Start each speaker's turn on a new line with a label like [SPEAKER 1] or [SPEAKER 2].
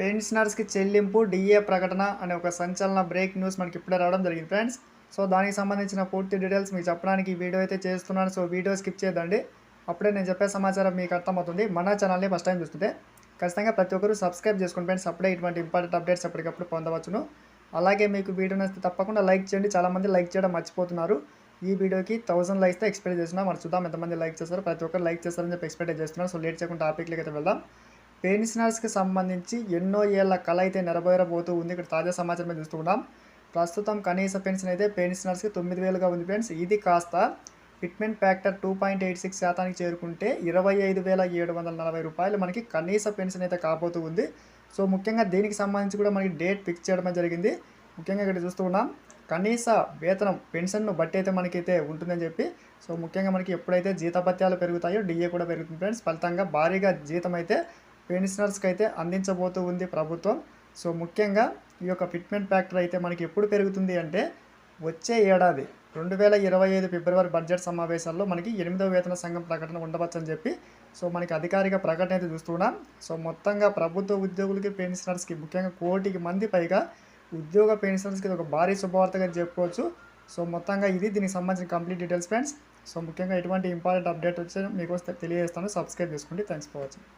[SPEAKER 1] పెన్షనర్స్కి చెల్లింపు డిఏ ప్రకటన అనే ఒక సంచలన బ్రేక్ న్యూస్ మనకి ఇప్పుడే రావడం జరిగింది ఫ్రెండ్స్. సో దానికి సంబంధించిన పూర్తి డీటెయిల్స్ మీకు చెప్పడానికి ఈ వీడియో అయితే చేస్తున్నాను. సో వీడియో స్కిప్ చేయదండి. అప్పుడే నేను చెప్పే సమాచారం మీకు అర్థమవుతుంది. మన ఛానల్ని ఫస్ట్ టైం చూస్తుంటే ఖచ్చితంగా ప్రతి ఒక్కరు సబ్స్క్రైబ్ చేసుకోండి ఫ్రెండ్స్. అప్పుడే ఇటువంటి ఇంపార్టెంట్ అప్డేట్స్ ఎప్పటికప్పుడు పొందవచ్చును. అలాగే మీకు వీడియో నచ్చితే తప్పకుండా లైక్ చేయండి. చాలామంది లైక్ చేయడం మర్చిపోతున్నారు. ఈ వీడియోకి థౌసండ్ లైక్స్ ఎక్స్పెక్ట్ చేస్తున్నాం. మరి చూద్దాం ఎంతమంది లైక్ చేస్తారు. ప్రతి ఒక్కరు లైక్ చేస్తారని చెప్పి ఎక్స్పెక్ట్ చేస్తున్నారు. సో లేట్ చేయకుండా టాపిక్లకి అయితే వెళ్దాం. పెన్షనర్స్కి సంబంధించి ఎన్నో ఏళ్ళ కళ అయితే నెరవేరబోతూ ఉంది. ఇక్కడ తాజా సమాచారం మీద చూస్తున్నాం. ప్రస్తుతం కనీస పెన్షన్ అయితే పెన్షనర్స్కి తొమ్మిది వేలుగా ఉంది ఫ్రెండ్స్. ఇది కాస్త fitment factor two point eight six శాతానికి చేరుకుంటే ఇరవై ఐదు వేల ఏడు వందల నలభై రూపాయలు మనకి కనీస పెన్షన్ అయితే కాబోతూ ఉంది. సో ముఖ్యంగా దీనికి సంబంధించి కూడా మనకి డేట్ ఫిక్స్ చేయడం జరిగింది. ముఖ్యంగా ఇక్కడ చూస్తూ ఉన్నాం కనీస వేతనం పెన్షన్ను బట్టి అయితే మనకైతే ఉంటుందని చెప్పి సో ముఖ్యంగా మనకి ఎప్పుడైతే జీతభత్యాలు పెరుగుతాయో డిఏ కూడా పెరుగుతుంది ఫ్రెండ్స్. ఫలితంగా భారీగా జీతం అయితే పెన్షనర్స్కి అయితే అందించబోతూ ఉంది ప్రభుత్వం. సో ముఖ్యంగా ఈ యొక్క ఫిట్మెంట్ ఫ్యాక్టర్ అయితే మనకి ఎప్పుడు పెరుగుతుంది అంటే వచ్చే ఏడాది రెండు వేల ఇరవై ఐదు ఫిబ్రవరి బడ్జెట్ సమావేశాల్లో మనకి ఎనిమిదవ వేతన సంఘం ప్రకటన ఉండవచ్చని చెప్పి సో మనకి అధికారిక ప్రకటన అయితే చూస్తున్నాం సో మొత్తంగా ప్రభుత్వ ఉద్యోగులకి పెన్షనర్స్కి ముఖ్యంగా కోటికి మంది పైగా ఉద్యోగ పెన్షనర్స్కి ఇది ఒక భారీ శుభవార్తగా చెప్పుకోవచ్చు. సో మొత్తంగా ఇది దీనికి సంబంధించిన కంప్లీట్ డీటెయిల్స్ ఫ్రెండ్స్. సో ముఖ్యంగా ఎటువంటి ఇంపార్టెంట్ అప్డేట్ వచ్చి మీకు తెలియజేస్తాను. సబ్స్క్రైబ్ చేసుకోండి. Thanks for watching.